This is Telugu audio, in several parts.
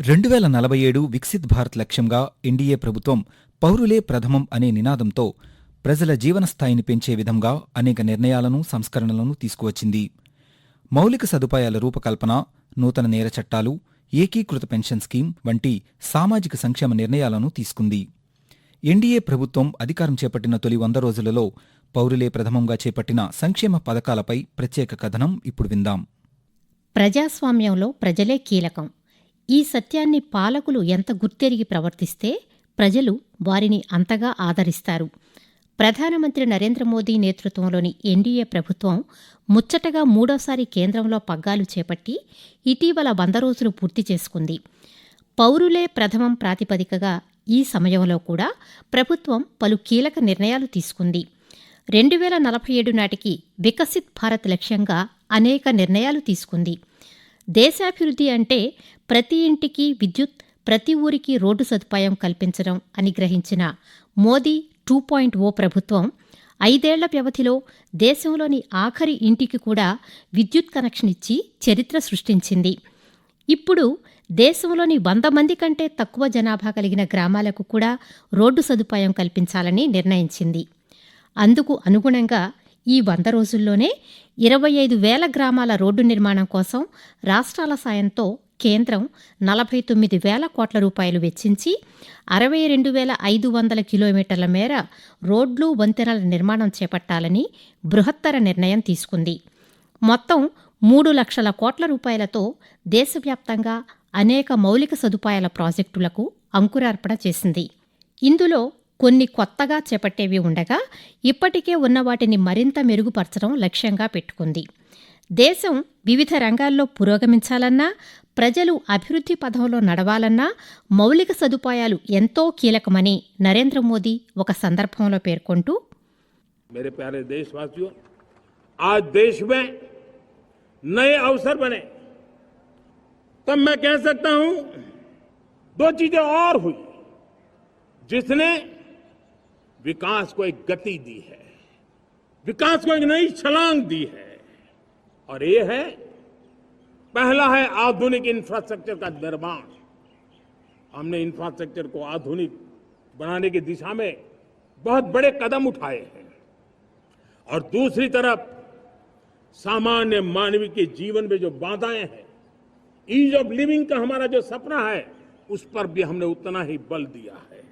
రెండు వేల నలభై ఏడు వికసిత్ భారత్ లక్ష్యంగా ఎన్డీఏ ప్రభుత్వం పౌరులే ప్రథమం అనే నినాదంతో ప్రజల జీవన స్థాయిని పెంచే విధంగా అనేక నిర్ణయాలను సంస్కరణలను తీసుకువచ్చింది. మౌలిక సదుపాయాల రూపకల్పన నూతన నేర చట్టాలు ఏకీకృత పెన్షన్ స్కీమ్ వంటి సామాజిక సంక్షేమ నిర్ణయాలను తీసుకుంది. ఎన్డీఏ ప్రభుత్వం అధికారం చేపట్టిన తొలి వంద రోజులలో పౌరులే ప్రథమంగా చేపట్టిన సంక్షేమ పథకాలపై ప్రత్యేక కథనం ఇప్పుడు విందాం. ప్రజాస్వామ్యంలో ప్రజలే కీలకం. ఈ సత్యాన్ని పాలకులు ఎంత గుర్తెరిగి ప్రవర్తిస్తే ప్రజలు వారిని అంతగా ఆదరిస్తారు. ప్రధానమంత్రి నరేంద్ర మోదీ నేతృత్వంలోని ఎన్డీఏ ప్రభుత్వం ముచ్చటగా మూడోసారి కేంద్రంలో పగ్గాలు చేపట్టి ఇటీవల వంద రోజులు పూర్తి చేసుకుంది. పౌరులే ప్రథమం ప్రాతిపదికగా ఈ సమయంలో కూడా ప్రభుత్వం పలు కీలక నిర్ణయాలు తీసుకుంది. రెండు వేల నలభై ఏడు నాటికి వికసిత్ భారత్ లక్ష్యంగా అనేక నిర్ణయాలు తీసుకుంది. దేశాభివృద్ధి అంటే ప్రతి ఇంటికి విద్యుత్ ప్రతి ఊరికి రోడ్డు సదుపాయం కల్పించడం అని గ్రహించిన మోదీ టూ పాయింట్ ఓ ప్రభుత్వం ఐదేళ్ళ వ్యవధిలో దేశంలోని ఆఖరి ఇంటికి కూడా విద్యుత్ కనెక్షన్ ఇచ్చి చరిత్ర సృష్టించింది. ఇప్పుడు దేశంలోని వంద మంది కంటే తక్కువ జనాభా కలిగిన గ్రామాలకు కూడా రోడ్డు సదుపాయం కల్పించాలని నిర్ణయించింది. అందుకు అనుగుణంగా ఈ వంద రోజుల్లోనే ఇరవై ఐదు వేల గ్రామాల రోడ్డు నిర్మాణం కోసం రాష్ట్రాల సాయంతో కేంద్రం నలభై తొమ్మిది వేల కోట్ల రూపాయలు వెచ్చించి అరవై రెండు వేల ఐదు వందల కిలోమీటర్ల మేర రోడ్లు వంతెనల నిర్మాణం చేపట్టాలని బృహత్తర నిర్ణయం తీసుకుంది. మొత్తం మూడు లక్షల కోట్ల రూపాయలతో దేశవ్యాప్తంగా అనేక మౌలిక సదుపాయాల ప్రాజెక్టులకు అంకురార్పణ చేసింది. ఇందులో కొన్ని కొత్తగా చేపట్టేవి ఉండగా ఇప్పటికే ఉన్న వాటిని మరింత మెరుగుపరచడం లక్ష్యంగా పెట్టుకుంది దేశం వివిధ రంగాల్లో పురోగమించాలన్నా ప్రజలు అభివృద్ధి పథంలో నడవాలన్నా మౌలిక సదుపాయాలు ఎంతో కీలకమని నరేంద్ర మోదీ ఒక సందర్భంలో పేర్కొంటూ मेरे प्यारे देशवासियों आज देश में नए अवसर बने तब मैं कह सकता हूं दो चीजें और हुई जिसने विकास को एक गति दी है। विकास को एक नई छलांग दी है। और ये है, पहला है आधुनिक इंफ्रास्ट्रक्चर का निर्माण। हमने इंफ्रास्ट्रक्चर को आधुनिक बनाने की दिशा में बहुत बड़े कदम उठाए हैं। और दूसरी तरफ़, सामान्य मानव के जीवन में जो बाधाएँ हैं ईज ऑफ़ लिविंग का हमारा जो सपना है, उस पर भी हमने उतना ही बल दिया है।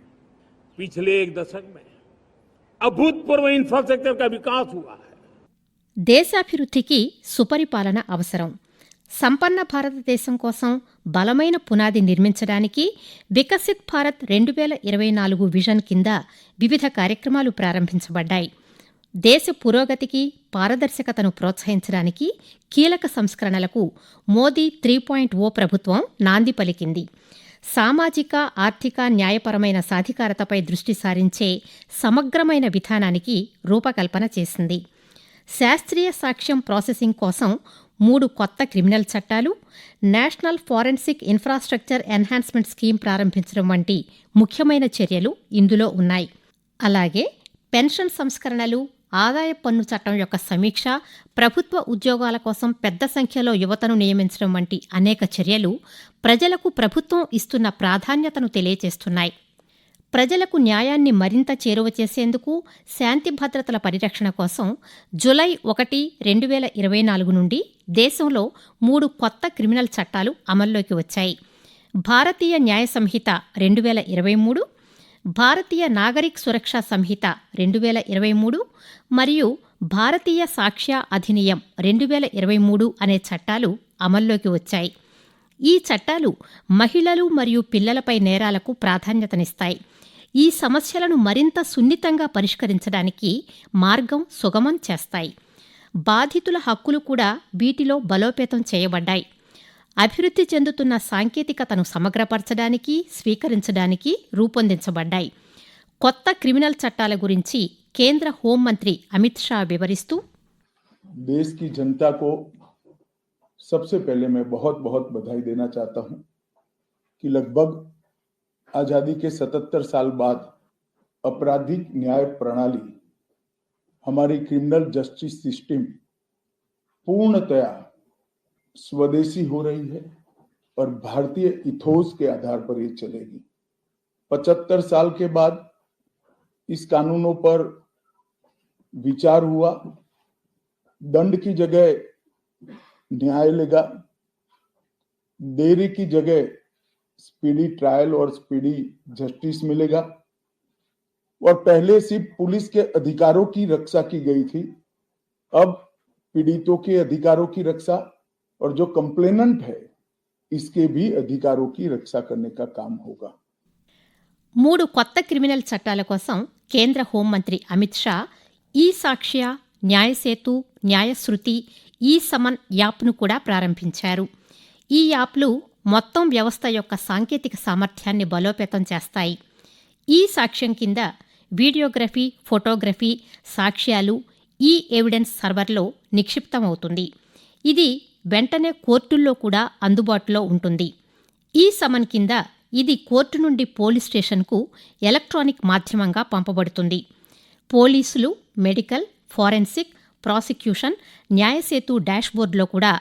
पिछले एक दशक में అభూతపూర్వ ఇన్ఫ్రాస్ట్రక్చర్ వికాస్ దేశాభివృద్ధికి సుపరిపాలన అవసరం. సంపన్న భారతదేశం కోసం బలమైన పునాది నిర్మించడానికి వికసిత్ భారత్ రెండు వేల ఇరవై నాలుగు విజన్ కింద వివిధ కార్యక్రమాలు ప్రారంభించబడ్డాయి. దేశ పురోగతికి పారదర్శకతను ప్రోత్సహించడానికి కీలక సంస్కరణలకు మోదీ త్రీ పాయింట్ ఓ ప్రభుత్వం నాంది పలికింది. సామాజిక ఆర్థిక న్యాయపరమైన సాధికారతపై దృష్టి సారించే సమగ్రమైన విధానానికి రూపకల్పన చేసింది. శాస్త్రీయ సాక్ష్యం ప్రాసెసింగ్ కోసం మూడు కొత్త క్రిమినల్ చట్టాలు national forensic infrastructure enhancement scheme ప్రారంభించడం వంటి ముఖ్యమైన చర్యలు ఇందులో ఉన్నాయి. అలాగే పెన్షన్ సంస్కరణలు ఆదాయ పన్ను చట్టం యొక్క సమీక్ష ప్రభుత్వ ఉద్యోగాల కోసం పెద్ద సంఖ్యలో యువతను నియమించడం వంటి అనేక చర్యలు ప్రజలకు ప్రభుత్వం ఇస్తున్న ప్రాధాన్యతను తెలియజేస్తున్నాయి. ప్రజలకు న్యాయాన్ని మరింత చేరువ చేసేందుకు శాంతి భద్రతల పరిరక్షణ కోసం జులై ఒకటి రెండు వేల ఇరవై నాలుగు నుండి దేశంలో మూడు కొత్త క్రిమినల్ చట్టాలు అమల్లోకి వచ్చాయి. భారతీయ న్యాయ సంహిత రెండు వేల ఇరవై మూడు భారతీయ నాగరిక్ సురక్షా సంహిత రెండు వేల ఇరవై మూడు మరియు భారతీయ సాక్ష్య అధినియం రెండు వేల ఇరవై మూడు అనే చట్టాలు అమల్లోకి వచ్చాయి. ఈ చట్టాలు మహిళలు మరియు పిల్లలపై నేరాలకు ప్రాధాన్యతనిస్తాయి. ఈ సమస్యలను మరింత సున్నితంగా పరిష్కరించడానికి మార్గం సుగమం చేస్తాయి. బాధితుల హక్కులు కూడా వీటిలో బలోపేతం చేయబడ్డాయి. అభివృద్ధి చెందుతున్న సాంకేతికతను సమగ్రపరచడానికి స్వీకరించడానికి రూపొందించబడ్డాయి కొత్త క్రిమినల్ చట్టాల గురించి కేంద్ర హోంమంత్రి అమిత్ షా వివరిస్తూ देश की जनता को सबसे पहले मैं बहुत बहुत बधाई देना चाहता हूं कि लगभग आजादी के 77 साल बाद आपराधिक न्याय प्रणाली हमारी क्रिमिनल जस्टिस सिस्टम पूर्णतया स्वदेशी हो रही है और भारतीय इथोस के आधार पर ये चलेगी। पचहत्तर साल के बाद इस कानूनों पर विचार हुआ। दंड की जगह न्याय लेगा। देरी की जगह स्पीडी ट्रायल और स्पीडी जस्टिस मिलेगा। और पहले सिर्फ़ पुलिस के अधिकारों की रक्षा की गई थी। अब पीड़ितों के अधिकारों की रक्षा और जो कंप्लेनेंट है इसके भी अधिकारों की रक्षा करने का काम होगा మూడు కొత్త క్రిమినల్ చట్టాల కోసం కేంద్ర హోంమంత్రి అమిత్ షా ఈ సాక్ష్య న్యాయసేతు న్యాయశృతి ఈ సమన్ యాప్ను కూడా ప్రారంభించారు ఈ యాప్లు మొత్తం వ్యవస్థ యొక్క సాంకేతిక సామర్థ్యాన్ని బలోపేతం చేస్తాయి ఈ సాక్ష్యం కింద వీడియోగ్రఫీ ఫోటోగ్రఫీ సాక్ష్యాలు ఈ ఎవిడెన్స్ సర్వర్లో నిక్షిప్తమవుతుంది ఇది వెంటనే కోర్టుల్లో కూడా అందుబాటులో ఉంటుంది. ఈ సమన్ కింద ఇది కోర్టు నుండి పోలీస్ స్టేషన్కు ఎలక్ట్రానిక్ మాధ్యమంగా పంపబడుతుంది. పోలీసులు మెడికల్ ఫారెన్సిక్ ప్రాసిక్యూషన్ న్యాయసేతు డాష్బోర్డ్లో కూడా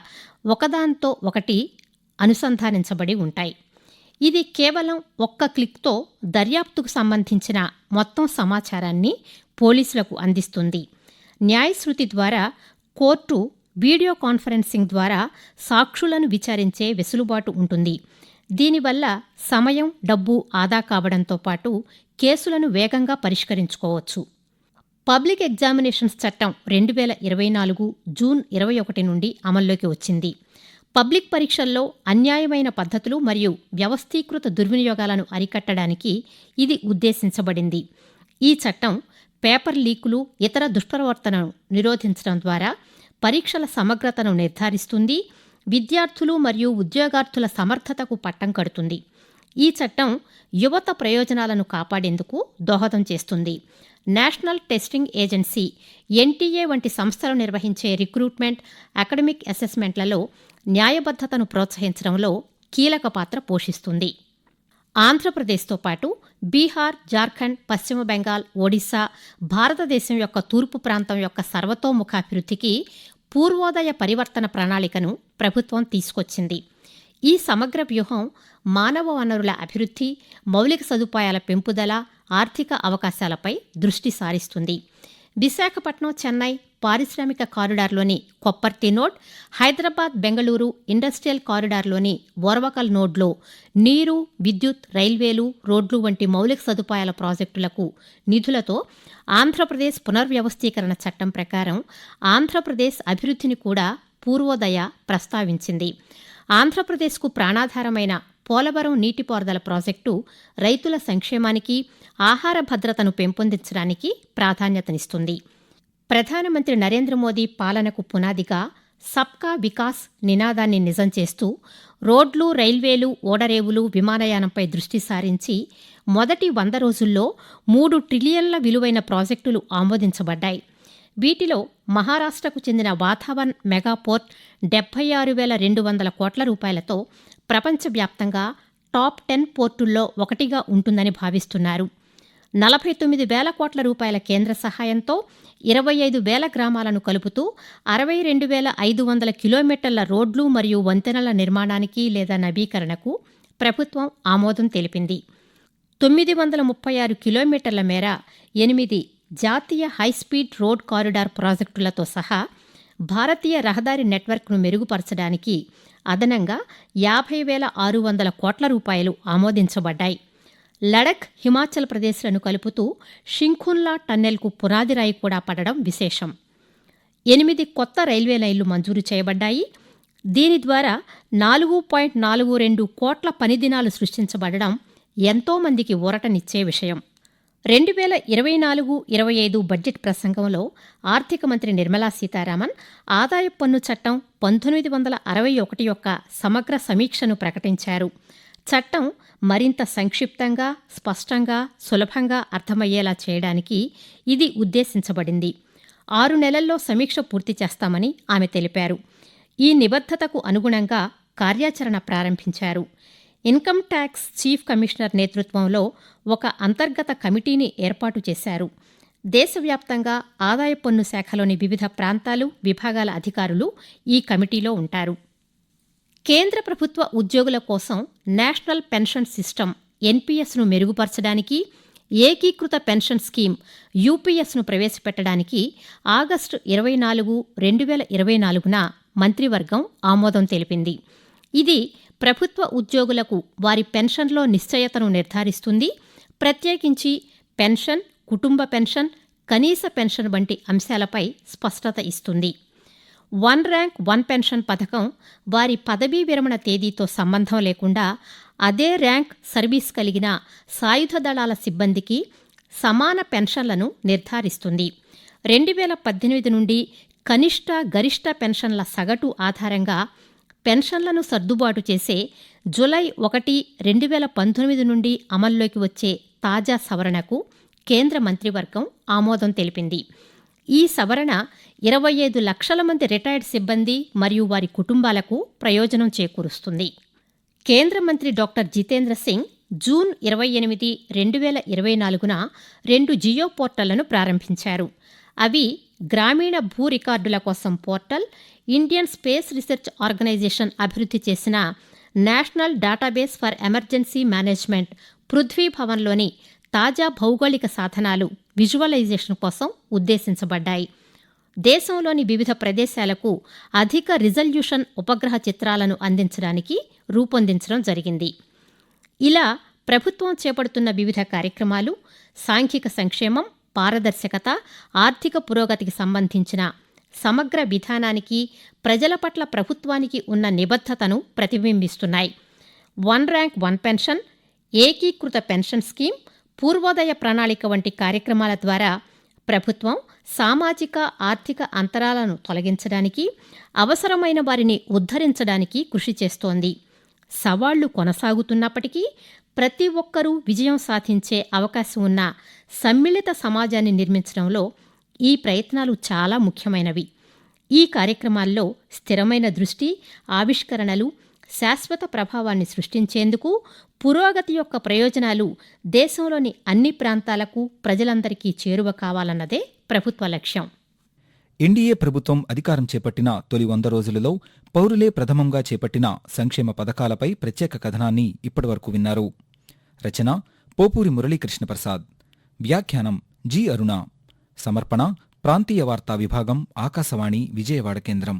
ఒకదాంతో ఒకటి అనుసంధానించబడి ఉంటాయి. ఇది కేవలం ఒక్క క్లిక్తో దర్యాప్తుకు సంబంధించిన మొత్తం సమాచారాన్ని పోలీసులకు అందిస్తుంది. న్యాయశృతి ద్వారా కోర్టు వీడియో కాన్ఫరెన్సింగ్ ద్వారా సాక్షులను విచారించే వెసులుబాటు ఉంటుంది. దీనివల్ల సమయం డబ్బు ఆదా కావడంతో పాటు కేసులను వేగంగా పరిష్కరించుకోవచ్చు. పబ్లిక్ ఎగ్జామినేషన్స్ చట్టం రెండు వేల ఇరవై నాలుగు జూన్ ఇరవై ఒకటి నుండి అమల్లోకి వచ్చింది. పబ్లిక్ పరీక్షల్లో అన్యాయమైన పద్ధతులు మరియు వ్యవస్థీకృత దుర్వినియోగాలను అరికట్టడానికి ఇది ఉద్దేశించబడింది. ఈ చట్టం పేపర్ లీకులు ఇతర దుష్ప్రవర్తనను నిరోధించడం ద్వారా పరీక్షల సమగ్రతను నిర్ధారిస్తుంది విద్యార్థులు మరియు ఉద్యోగార్థుల సమర్థతకు పట్టం కడుతుంది. ఈ చట్టం యువత ప్రయోజనాలను కాపాడేందుకు దోహదం చేస్తుంది. నేషనల్ టెస్టింగ్ ఏజెన్సీ ఎన్టీఏ వంటి సంస్థలు నిర్వహించే రిక్రూట్మెంట్ అకాడమిక్ అసెస్మెంట్లలో న్యాయబద్ధతను ప్రోత్సహించడంలో కీలక పాత్ర పోషిస్తుంది. ఆంధ్రప్రదేశ్తో పాటు బీహార్ జార్ఖండ్ పశ్చిమ బెంగాల్ ఒడిశా భారతదేశం యొక్క తూర్పు ప్రాంతం యొక్క సర్వతోముఖాభివృద్ధికి పూర్వోదయ పరివర్తన ప్రణాళికను ప్రభుత్వం తీసుకొచ్చింది. ఈ సమగ్ర వ్యూహం మానవ వనరుల అభివృద్ధి మౌలిక సదుపాయాల పెంపుదల ఆర్థిక అవకాశాలపై దృష్టి సారిస్తుంది. విశాఖపట్నం చెన్నై పారిశ్రామిక కారిడార్లోని కొప్పర్తి నోడ్ హైదరాబాద్ బెంగళూరు ఇండస్ట్రియల్ కారిడార్లోని ఓర్వకల్ నోడ్లో నీరు విద్యుత్ రైల్వేలు రోడ్లు వంటి మౌలిక సదుపాయాల ప్రాజెక్టులకు నిధులతో ఆంధ్రప్రదేశ్ పునర్వ్యవస్థీకరణ చట్టం ప్రకారం ఆంధ్రప్రదేశ్ అభివృద్ధిని కూడా పూర్వోదయ ప్రస్తావించింది. ఆంధ్రప్రదేశ్కు ప్రాణాధారమైన పోలవరం నీటిపారుదల ప్రాజెక్టు రైతుల సంక్షేమానికి ఆహార భద్రతను పెంపొందించడానికి ప్రాధాన్యతనిస్తుంది. ప్రధానమంత్రి నరేంద్ర మోదీ పాలనకు పునాదిగా సబ్కా వికాస్ నినాదాన్ని నిజం చేస్తూ రోడ్లు రైల్వేలు ఓడరేవులు విమానయానంపై దృష్టి సారించి మొదటి వంద రోజుల్లో మూడు ట్రిలియన్ల విలువైన ప్రాజెక్టులు ఆమోదించబడ్డాయి. వీటిలో మహారాష్ట్రకు చెందిన వాతావరణ్ మెగాపోర్ట్ డెబ్బై ఆరు వేల రెండు వందల కోట్ల రూపాయలతో ప్రపంచవ్యాప్తంగా టాప్ టెన్ పోర్టుల్లో ఒకటిగా ఉంటుందని భావిస్తున్నారు. నలభై తొమ్మిది వేల కోట్ల రూపాయల కేంద్ర సహాయంతో ఇరవై ఐదు వేల గ్రామాలను కలుపుతూ అరవై రెండు వేల ఐదు వందల కిలోమీటర్ల రోడ్లు మరియు వంతెనల నిర్మాణానికి లేదా నవీకరణకు ప్రభుత్వం ఆమోదం తెలిపింది. తొమ్మిది వందల ముప్పై ఆరు కిలోమీటర్ల మేర ఎనిమిది జాతీయ హైస్పీడ్ రోడ్ కారిడార్ ప్రాజెక్టులతో సహా భారతీయ రహదారి నెట్వర్క్ను మెరుగుపరచడానికి అదనంగా యాభై వేల ఆరు వందల కోట్ల రూపాయలు ఆమోదించబడ్డాయి. లడఖ్ హిమాచల్ ప్రదేశ్లను కలుపుతూ షింఖున్లా టన్నెల్కు పునాది రాయి కూడా పడడం విశేషం. ఎనిమిది కొత్త రైల్వే లైన్లు మంజూరు చేయబడ్డాయి. దీని ద్వారా నాలుగు పాయింట్ నాలుగు రెండు కోట్ల పని దినాలు సృష్టించబడడం ఎంతోమందికి ఊరటనిచ్చే విషయం. రెండు వేల ఇరవై నాలుగు ఇరవై ఐదు బడ్జెట్ ప్రసంగంలో ఆర్థిక మంత్రి నిర్మలా సీతారామన్ ఆదాయపు పన్ను చట్టం పంతొమ్మిది వందల అరవై ఒకటి యొక్క సమగ్ర సమీక్షను ప్రకటించారు. చట్టం మరింత సంక్షిప్తంగా స్పష్టంగా సులభంగా అర్థమయ్యేలా చేయడానికి ఇది ఉద్దేశించబడింది. ఆరు నెలల్లో సమీక్ష పూర్తి చేస్తామని ఆమె తెలిపారు. ఈ నిబద్ధతకు అనుగుణంగా కార్యాచరణ ప్రారంభించారు. ఇన్కమ్ ట్యాక్స్ చీఫ్ కమిషనర్ నేతృత్వంలో ఒక అంతర్గత కమిటీని ఏర్పాటు చేశారు. దేశవ్యాప్తంగా ఆదాయ పన్ను శాఖలోని వివిధ ప్రాంతాలు విభాగాల అధికారులు ఈ కమిటీలో ఉంటారు. కేంద్ర ప్రభుత్వ ఉద్యోగుల కోసం నేషనల్ పెన్షన్ సిస్టమ్ ఎన్పిఎస్ను మెరుగుపరచడానికి ఏకీకృత పెన్షన్ స్కీమ్ యూపీఎస్ను ప్రవేశపెట్టడానికి ఆగస్టు ఇరవై నాలుగు రెండు వేల ఇరవై నాలుగున మంత్రివర్గం ఆమోదం తెలిపింది. ఇది ప్రభుత్వ ఉద్యోగులకు వారి పెన్షన్లో నిశ్చయతను నిర్ధారిస్తుంది. ప్రత్యేకించి పెన్షన్ కుటుంబ పెన్షన్ కనీస పెన్షన్ వంటి అంశాలపై స్పష్టత ఇస్తుంది. వన్ ర్యాంక్ వన్ పెన్షన్ పథకం వారి పదవీ విరమణ తేదీతో సంబంధం లేకుండా అదే ర్యాంక్ సర్వీస్ కలిగిన సాయుధ దళాల సిబ్బందికి సమాన పెన్షన్లను నిర్ధారిస్తుంది. రెండు వేల పద్దెనిమిది నుండి కనిష్ట గరిష్ట పెన్షన్ల సగటు ఆధారంగా పెన్షన్లను సర్దుబాటు చేసే జులై ఒకటి రెండు వేల పంతొమ్మిది నుండి అమల్లోకి వచ్చే తాజా సవరణకు కేంద్ర మంత్రివర్గం ఆమోదం తెలిపింది. ఈ సవరణ ఇరవై ఐదు లక్షల మంది రిటైర్డ్ సిబ్బంది మరియు వారి కుటుంబాలకు ప్రయోజనం చేకూరుస్తుంది. కేంద్ర మంత్రి డాక్టర్ జితేంద్ర సింగ్ జూన్ ఇరవై ఎనిమిది రెండు వేల ఇరవై నాలుగున రెండు జియో పోర్టళ్ళను ప్రారంభించారు. అవి గ్రామీణ భూ రికార్డుల కోసం portal Indian space research organisation అభివృద్ధి చేసిన national database for emergency management Prithvi భవన్లోని తాజా భౌగోళిక సాధనాలు విజువలైజేషన్ కోసం ఉద్దేశించబడ్డాయి. దేశంలోని వివిధ ప్రదేశాలకు అధిక రిజల్యూషన్ ఉపగ్రహ చిత్రాలను అందించడానికి రూపొందించడం జరిగింది. ఇలా ప్రభుత్వం చేపడుతున్న వివిధ కార్యక్రమాలు సాంఘిక సంక్షేమం పారదర్శకత ఆర్థిక పురోగతికి సంబంధించిన సమగ్ర విధానానికి ప్రజల పట్ల ప్రభుత్వానికి ఉన్న నిబద్ధతను ప్రతిబింబిస్తున్నాయి. వన్ ర్యాంక్ వన్ పెన్షన్ ఏకీకృత పెన్షన్ స్కీమ్ పూర్వోదయ ప్రణాళిక వంటి కార్యక్రమాల ద్వారా ప్రభుత్వం సామాజిక ఆర్థిక అంతరాలను తొలగించడానికి అవసరమైన వారిని ఉద్ధరించడానికి కృషి చేస్తోంది. సవాళ్ళు కొనసాగుతున్నప్పటికీ ప్రతి ఒక్కరూ విజయం సాధించే అవకాశం ఉన్న సమ్మిళిత సమాజాన్ని నిర్మించడంలో ఈ ప్రయత్నాలు చాలా ముఖ్యమైనవి. ఈ కార్యక్రమాల్లో స్థిరమైన దృష్టి ఆవిష్కరణలు శాశ్వత ప్రభావాన్ని సృష్టించేందుకు పురోగతి యొక్క ప్రయోజనాలు దేశంలోని అన్ని ప్రాంతాలకు ప్రజలందరికీ చేరువ కావాలన్నదే ప్రభుత్వ లక్ష్యం. ఎన్డీఏ ప్రభుత్వం అధికారం చేపట్టిన తొలి వంద రోజులలో పౌరులే ప్రథమంగా చేపట్టిన సంక్షేమ పథకాలపై ప్రత్యేక కథనాన్ని ఇప్పటివరకు విన్నారు. రచన పోపూరి మురళీకృష్ణ ప్రసాద్. వ్యాఖ్యానం జి అరుణ. సమర్పణ ప్రాంతీయ వార్తా విభాగం ఆకాశవాణి విజయవాడ కేంద్రం.